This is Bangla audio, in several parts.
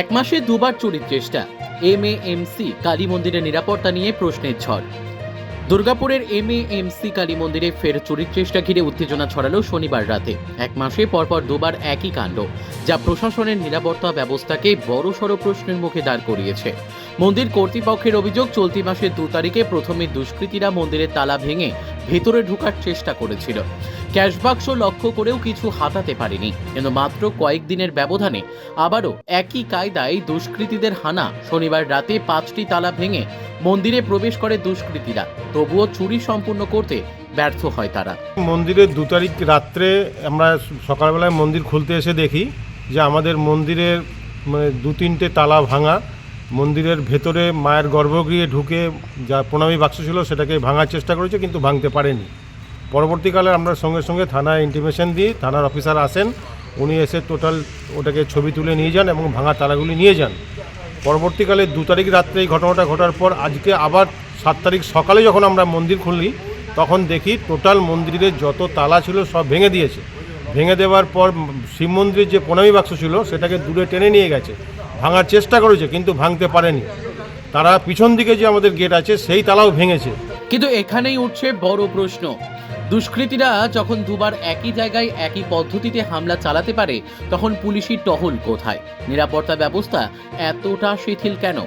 এক মাসে দুবার চুরির চেষ্টা। এম এম সি কালী মন্দিরের নিরাপত্তা নিয়ে প্রশ্নের ঝড়। দুর্গাপুরের এম এম সি কালী মন্দিরে ফের চুরির চেষ্টা ঘিরে উত্তেজনা ছড়ালো শনিবার রাতে। এক মাসে পরপর দুবার একই কাণ্ড, যা প্রশাসনের নিরাপত্তা ব্যবস্থাকে বড়সড় প্রশ্নের মুখে দাঁড় করিয়েছে। মন্দির কর্তৃপক্ষের অভিযোগ, চলতি মাসের দু তারিখে প্রথমে দুষ্কৃতীরা মন্দিরের তালা ভেঙে ভেতরে ঢোকার চেষ্টা করেছিল। ক্যাশবাক্স লক্ষ্য করেও কিছু হাতাতে পারেনি, কিন্তু মাত্র কয়েকদিনের ব্যবধানে আবারও একই কায়দায় দুষ্কৃতীদের হানা শনিবার রাতে পাঁচটি তালা ভেঙে মন্দিরে প্রবেশ করে দুষ্কৃতীরা। তবুও চুরি সম্পূর্ণ করতে ব্যর্থ হয় তারা। মন্দিরের দু তারিখ রাত্রে আমরা সকালবেলায় মন্দির খুলতে এসে দেখি যে আমাদের মন্দিরের মানে দু তিনটে তালা ভাঙা মন্দিরের ভেতরে মায়ের গর্ভগৃহে ঢুকে যা প্রণামী বাক্স ছিল সেটাকে ভাঙার চেষ্টা করেছে, কিন্তু ভাঙতে পারেনি। পরবর্তীকালে আমরা সঙ্গে সঙ্গে থানায় ইন্টিমেশন দিই, থানার অফিসার আসেন, উনি এসে টোটাল ওটাকে ছবি তুলে নিয়ে যান এবং ভাঙা তালাগুলি নিয়ে যান। পরবর্তীকালে দু তারিখ রাত্রে এই ঘটনাটা ঘটার পর আজকে আবার সাত তারিখ সকালে যখন আমরা মন্দির খুললি, তখন দেখি টোটাল মন্দিরের যত তালা ছিল সব ভেঙে দিয়েছে। ভেঙে দেওয়ার পর শিব মন্দিরের যে প্রণামী বাক্স ছিল, সেটাকে দূরে টেনে নিয়ে গেছে। ভাঙার চেষ্টা করেছে, কিন্তু ভাঙতে পারেনি। তারা পিছন দিকে যে আমাদের গেট আছে, সেই তালাও ভেঙেছে। কিন্তু এখানেই উঠছে বড় প্রশ্ন। দুষ্কৃতীরা যখন দুবার একই জায়গায় একই পদ্ধতিতে হামলা চালাতে পারে, তখন পুলিশি টহল কোথায়? নিরাপত্তা ব্যবস্থা এতটা শিথিল কেন?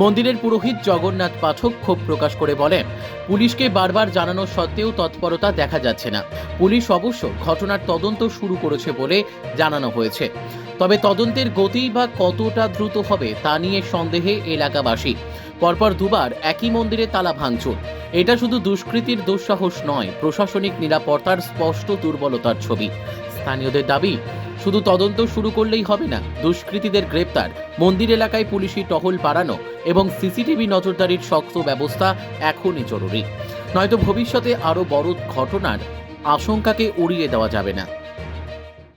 মন্দিরের পুরোহিত জগন্নাথ পাঠক ক্ষোভ প্রকাশ করে বলেন, পুলিশকে বারবার জানানো সত্ত্বেও তৎপরতা দেখা যাচ্ছে না। পুলিশ অবশ্য ঘটনার তদন্ত শুরু করেছে বলে জানানো হয়েছে। তবে তদন্তের গতি বা কতটা দ্রুত হবে তা নিয়ে সন্দেহে এলাকাবাসী। পরপর দুবার একই মন্দিরে তালা ভাঙচুর। এটা শুধু দুষ্কৃতির দুঃসাহস নয়, প্রশাসনিক নিরাপত্তার স্পষ্ট দুর্বলতার ছবি। স্থানীয়দের দাবি, শুধু তদন্ত শুরু করলেই হবে না, দুষ্কৃতীদের গ্রেপ্তার, মন্দির এলাকায় পুলিশি টহল বাড়ানো এবং সিসিটিভি নজরদারির শক্ত ব্যবস্থা এখনই জরুরি। নয়তো ভবিষ্যতে আরও বড় ঘটনার আশঙ্কাকে উড়িয়ে দেওয়া যাবে না।